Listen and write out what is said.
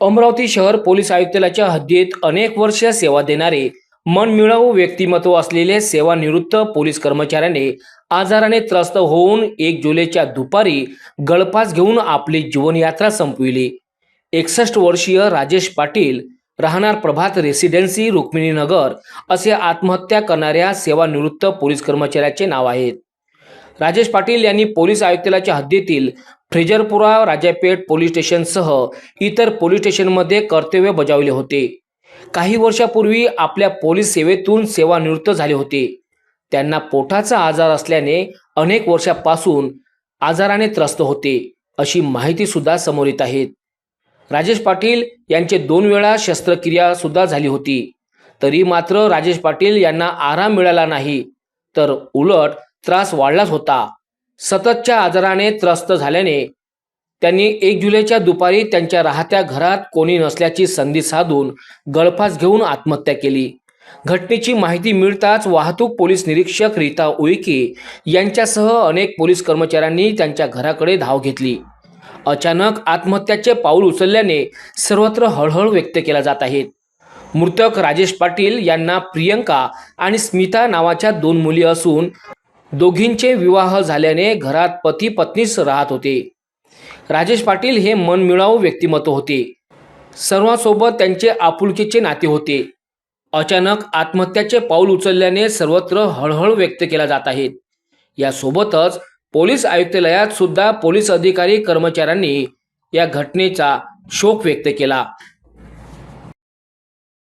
अमरावती शहर पोलीस आयुक्तालयाच्या हद्दीत अनेक वर्ष सेवा देणारे मनमिळावू व्यक्तिमत्व असलेले सेवानिवृत्त पोलीस कर्मचाऱ्याने आजाराने त्रस्त होऊन एक जुलैच्या दुपारी गळफास घेऊन आपली जीवनयात्रा संपविली. एकसष्ट वर्षीय राजेश पाटील राहणार प्रभात रेसिडेन्सी रुक्मिणीनगर असे आत्महत्या करणाऱ्या सेवानिवृत्त पोलीस कर्मचाऱ्याचे नाव आहेत. राजेश पाटील यांनी पोलीस आयुक्तालयाच्या हद्दीतील फ्रेजरपुरा राजापेठ पोलीस स्टेशनसह इतर पोलीस स्टेशनमध्ये कर्तव्य बजावले होते. काही वर्षापूर्वी आपल्या पोलीस सेवेतून सेवानिवृत्त झाले होते. त्यांना पोटाचा आजार असल्याने अनेक वर्षापासून आजाराने त्रस्त होते अशी माहिती सुद्धा समोर येत आहेत राजेश पाटील यांचे दोन वेळा शस्त्रक्रिया सुद्धा झाली होती. तरी मात्र राजेश पाटील यांना आराम मिळाला नाही तर उलट त्रास वाढलाच होता. सततच्या आजाराने त्रस्त झाल्याने त्यांनी एक जुलैच्या दुपारी त्यांच्या राहत्या घरात कोणी नसल्याची संधी साधून गळफास घेऊन आत्महत्या केली. घटनेची माहिती मिळताच वाहतूक पोलीस निरीक्षक रीता उईके यांच्यासह अनेक पोलीस कर्मचाऱ्यांनी त्यांच्या घराकडे धाव घेतली. अचानक आत्महत्याचे पाऊल उचलल्याने सर्वत्र हळहळ व्यक्त केला जात आहेत मृतक राजेश पाटील यांना प्रियंका आणि स्मिता नावाच्या दोन मुली असून दोघींचे विवाह झाल्याने घरात पती पत्नीच राहत होते. राजेश पाटील हे मनमिळावू व्यक्तिमत्व होते. सर्वांसोबत त्यांचे आपुलकीचे नाते होते. अचानक आत्महत्याचे पाऊल उचलल्याने सर्वत्र हळहळ व्यक्त केला जात आहेत यासोबतच पोलीस आयुक्तालयात सुद्धा पोलीस अधिकारी कर्मचाऱ्यांनी या घटनेचा शोक व्यक्त केला.